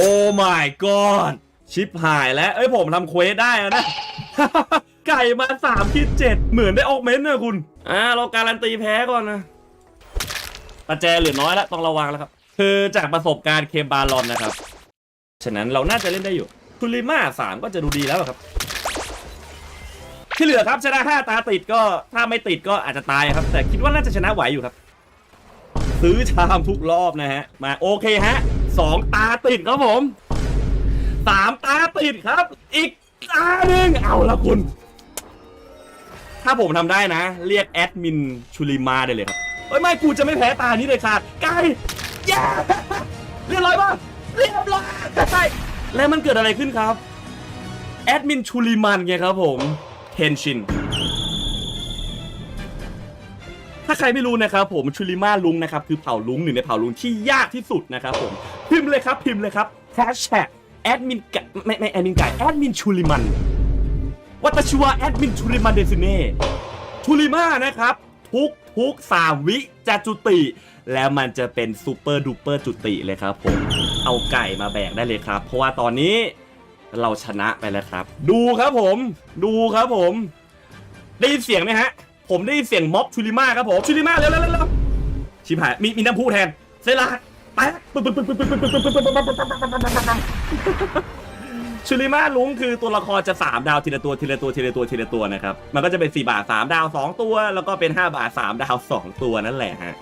โอ้ my god ชิปหายแล้วเอ้ยผมทำเควสได้แล้วนะ ไก่มา3คิด7เหมือนได้ออกเมนต์นะคุณ อ่าเราการันตีแพ้ก่อนนะประแจเหลือน้อยแล้วต้องระวังแล้วครับ คือจากประสบการณ์เคมบาลอนนะครับ ฉะนั้นเราน่าจะเล่นได้อยู่ทุลิมาสามก็จะดูดีแล้วอะครับ ที่เหลือครับชนะห้าตาติดก็ถ้าไม่ติดก็อาจจะตายครับ แต่คิดว่าน่าจะชนะไหวอยู่ครับ ซื้อชามทุกรอบนะฮะ มาโอเคฮะ สองตาติดครับผมสามตาติดครับ อีกตาหนึ่งเอาละคุณ ถ้าผมทำได้นะ เรียกแอดมินชุลิมาได้เลยครับเอ้ยไม่กูจะไม่แพ้ตานี้เลยค่ะไก่แย่เรียบร้อยป่ะเรียบร้อยใช่แล้วมันเกิดอะไรขึ้นครับ แอดมินชุลิมันไงครับผมเทนชิน ถ้าใครไม่รู้นะครับผมชุลิมาลุงนะครับคือเผ่าลุงหนึ่งในเผ่าลุงที่ยากที่สุดนะครับผมพิมพ์เลยครับพิมพ์เลยครับแฮชแท็กแอดมินไก่ไม่ไม่แอดมินไก่แอดมินชูลิมันวัตชิวแอดมินชูลิมันเดซิเน่ชูลิมานะครับ ทุกทุกสามวิจะจุติ แล้วมันจะเป็นซูเปอร์ดูเปอร์จุติเลยครับผมเอาไก่มาแบกได้เลยครับ เพราะว่าตอนนี้เราชนะไปแล้วครับ ดูครับผม ดูครับผม ได้ยินเสียงไหมฮะ ผมได้ยินเสียงม็อบชูริมาครับผมชูริมาเร็วเร็วเร็วชิบหายมีมีน้ำพุแทนเซลาไปปึ๊บปึ๊บปึ๊บปึ๊บปึ๊บปึ๊บปึ๊บปึ๊บปึ๊บชูริมาลุงคือตัวละครจะ 3 ดาวทีละตัวทีละตัวทีละตัวทีละตัวนะครับ มันก็จะเป็น 4 บาท 3 ดาว 2 ตัว แล้วก็เป็น 5 บาท 3 ดาว 2 ตัวนั่นแหละฮะ